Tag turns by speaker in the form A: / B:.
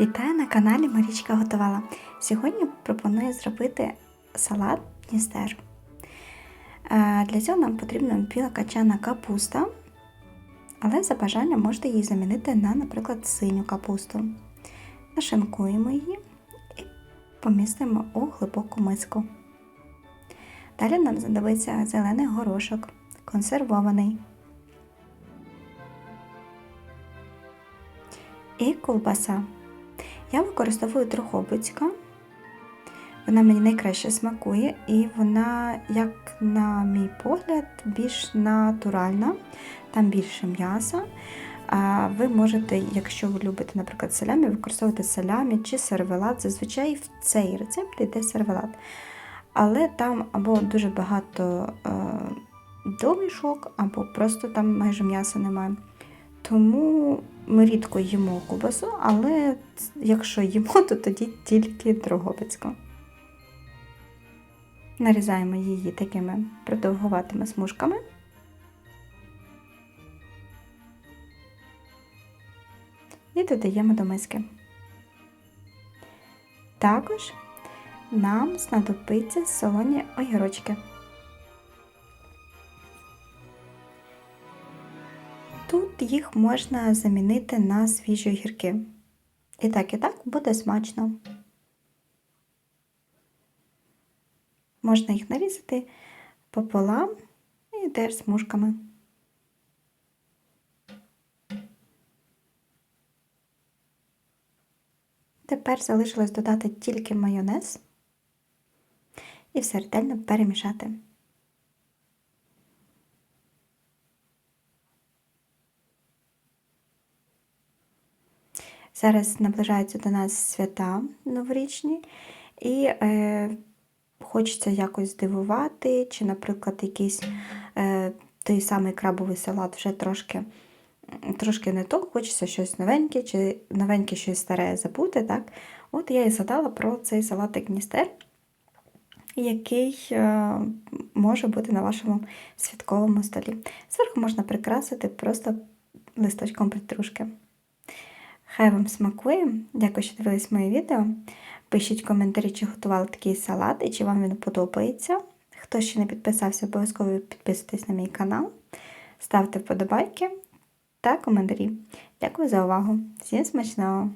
A: Вітаю на каналі Марічка Готувала. Сьогодні пропоную зробити салат Дністер. Е, Для цього нам потрібна біла качана капуста, але за бажанням можете її замінити на, наприклад, синю капусту. Нашинкуємо її і помістимо у глибоку миску. Далі нам знадобиться зелений горошок, консервований. І ковбаса. Я використовую трохобицька. Вона мені найкраще смакує, і вона, як на мій погляд, більш натуральна, там більше м'яса. Ви можете, якщо ви любите, наприклад, салямі, використовувати салямі чи сервелат. Зазвичай в цей рецепт йде сервелат. Але там або дуже багато е, домішок, або просто там майже м'яса немає. Тому ми рідко їмо кубасу, але якщо їмо, то тоді тільки дрогобицьку. Нарізаємо її такими продовгуватими смужками. І додаємо до миски. Також нам знадобиться солоні огірочки. Тут їх можна замінити на свіжі огірки. І так, і так буде смачно. Можна їх нарізати пополам і теж смужками. Тепер залишилось додати тільки майонез і все ретельно перемішати. Зараз наближаються до нас свята новорічні, і е, хочеться якось здивувати, чи, наприклад, якийсь е, той самий крабовий салат вже трошки трошки не то, хочеться щось новеньке, чи новеньке щось старе забути. так? От я і згадала про цей салатик Дністер, який е, може бути на вашому святковому столі. Зверху можна прикрасити просто листочком петрушки. Хай вам смакує. Дякую, що дивились моє відео. Пишіть коментарі, чи готували такий салат і чи вам він подобається. Хто ще не підписався, обов'язково підписуйтесь на мій канал, ставте вподобайки та коментарі. Дякую за увагу! Всім смачного!